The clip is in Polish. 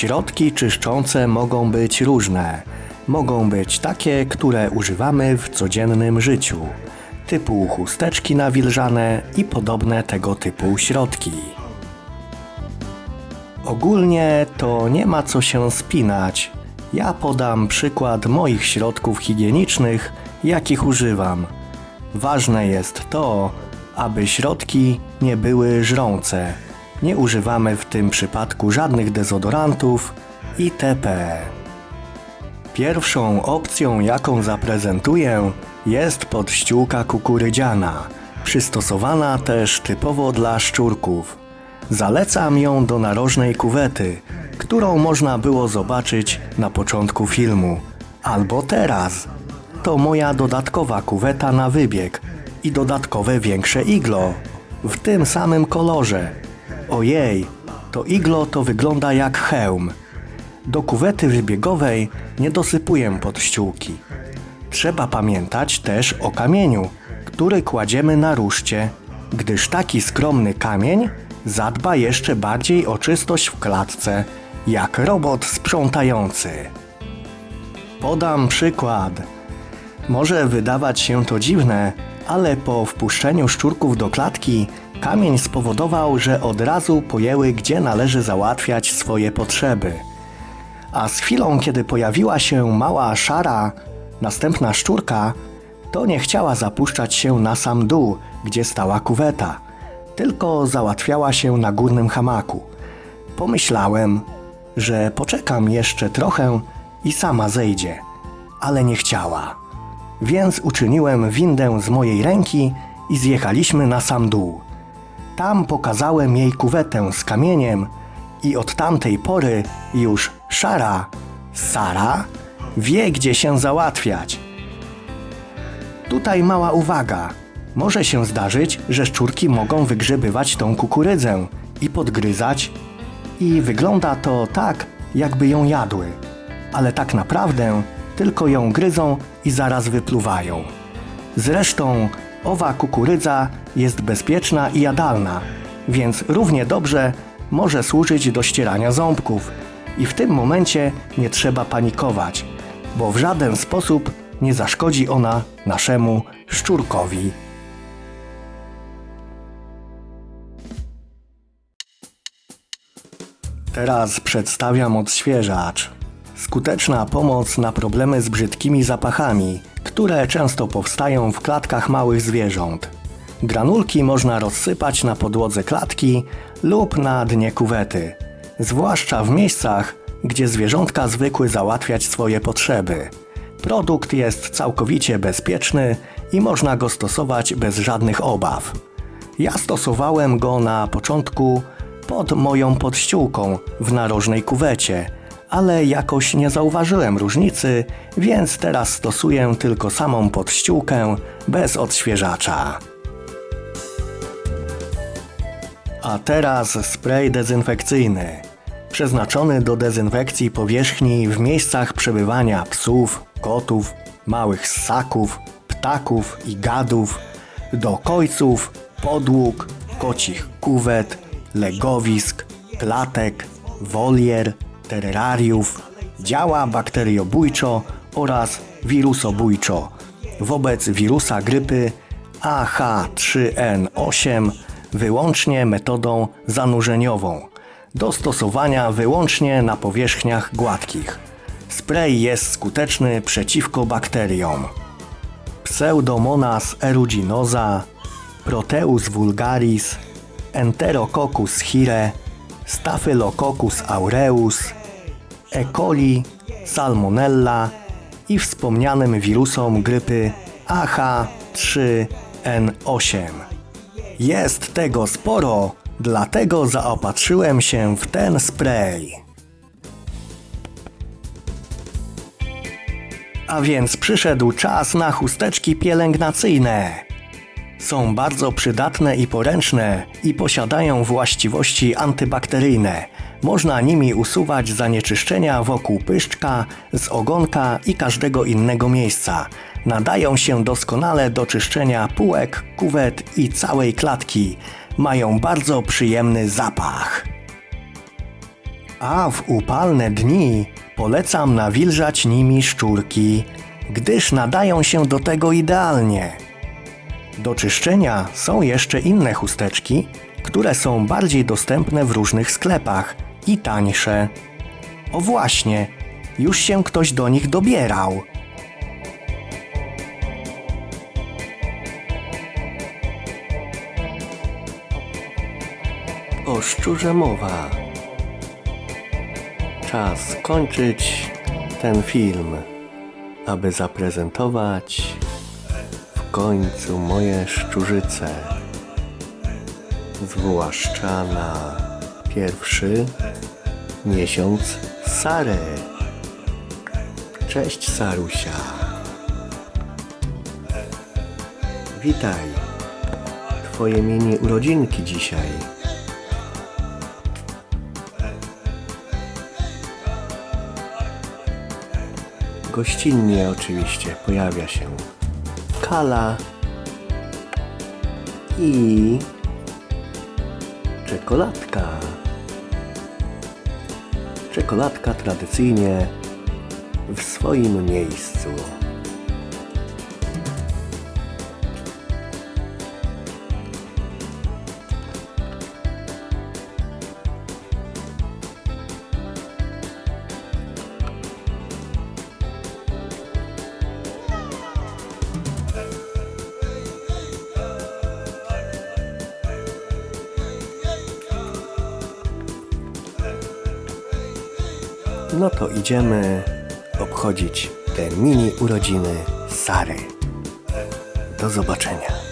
Środki czyszczące mogą być różne. Mogą być takie, które używamy w codziennym życiu, typu chusteczki nawilżane i podobne tego typu środki. Ogólnie to nie ma co się spinać. Ja podam przykład moich środków higienicznych, jakich używam. Ważne jest to, aby środki nie były żrące. Nie używamy w tym przypadku żadnych dezodorantów itp. Pierwszą opcją, jaką zaprezentuję, jest podściółka kukurydziana, przystosowana też typowo dla szczurków. Zalecam ją do narożnej kuwety, którą można było zobaczyć na początku filmu, albo teraz. To moja dodatkowa kuweta na wybieg i dodatkowe większe iglo w tym samym kolorze. Ojej, to iglo to wygląda jak hełm. Do kuwety wybiegowej nie dosypuję podściółki. Trzeba pamiętać też o kamieniu, który kładziemy na ruszcie, gdyż taki skromny kamień zadba jeszcze bardziej o czystość w klatce, jak robot sprzątający. Podam przykład. Może wydawać się to dziwne, ale po wpuszczeniu szczurków do klatki kamień spowodował, że od razu pojęły, gdzie należy załatwiać swoje potrzeby. A z chwilą, kiedy pojawiła się mała szara, następna szczurka, to nie chciała zapuszczać się na sam dół, gdzie stała kuweta, tylko załatwiała się na górnym hamaku. Pomyślałem, że poczekam jeszcze trochę i sama zejdzie, ale nie chciała. Więc uczyniłem windę z mojej ręki i zjechaliśmy na sam dół. Tam pokazałem jej kuwetę z kamieniem i od tamtej pory już szara, Sara, wie gdzie się załatwiać. Tutaj mała uwaga. Może się zdarzyć, że szczurki mogą wygrzebywać tą kukurydzę i podgryzać i wygląda to tak, jakby ją jadły. Ale tak naprawdę tylko ją gryzą i zaraz wypluwają. Zresztą owa kukurydza jest bezpieczna i jadalna, więc równie dobrze może służyć do ścierania ząbków i w tym momencie nie trzeba panikować, bo w żaden sposób nie zaszkodzi ona naszemu szczurkowi. Teraz przedstawiam odświeżacz. Skuteczna pomoc na problemy z brzydkimi zapachami, które często powstają w klatkach małych zwierząt. Granulki można rozsypać na podłodze klatki lub na dnie kuwety, zwłaszcza w miejscach, gdzie zwierzątka zwykły załatwiać swoje potrzeby. Produkt jest całkowicie bezpieczny i można go stosować bez żadnych obaw. Ja stosowałem go na początku pod moją podściółką w narożnej kuwecie, ale jakoś nie zauważyłem różnicy, więc teraz stosuję tylko samą podściółkę bez odświeżacza. A teraz spray dezynfekcyjny, przeznaczony do dezynfekcji powierzchni w miejscach przebywania psów, kotów, małych ssaków, ptaków i gadów, do kojców, podłóg, kocich kuwet, legowisk, klatek, wolier, terrariów, działa bakteriobójczo oraz wirusobójczo wobec wirusa grypy AH3N8 wyłącznie metodą zanurzeniową, do stosowania wyłącznie na powierzchniach gładkich. Spray jest skuteczny przeciwko bakteriom. Pseudomonas aeruginosa, Proteus vulgaris, Enterococcus hire, Staphylococcus aureus, E. coli, Salmonella i wspomnianym wirusom grypy AH3N8. Jest tego sporo, dlatego zaopatrzyłem się w ten spray. A więc przyszedł czas na chusteczki pielęgnacyjne. Są bardzo przydatne i poręczne i posiadają właściwości antybakteryjne. Można nimi usuwać zanieczyszczenia wokół pyszczka, z ogonka i każdego innego miejsca. Nadają się doskonale do czyszczenia półek, kuwet i całej klatki. Mają bardzo przyjemny zapach. A w upalne dni polecam nawilżać nimi szczurki, gdyż nadają się do tego idealnie. Do czyszczenia są jeszcze inne chusteczki, które są bardziej dostępne w różnych sklepach i tańsze. O właśnie, już się ktoś do nich dobierał. O szczurze mowa. Czas kończyć ten film, aby zaprezentować końcu moje szczurzyce. Zwłaszcza na pierwszy miesiąc Sary. Cześć Sarusia. Witaj. Twoje mini urodzinki dzisiaj. Gościnnie oczywiście pojawia się kala i czekoladka. Czekoladka tradycyjnie w swoim miejscu. No to idziemy obchodzić te mini urodziny Sary. Do zobaczenia.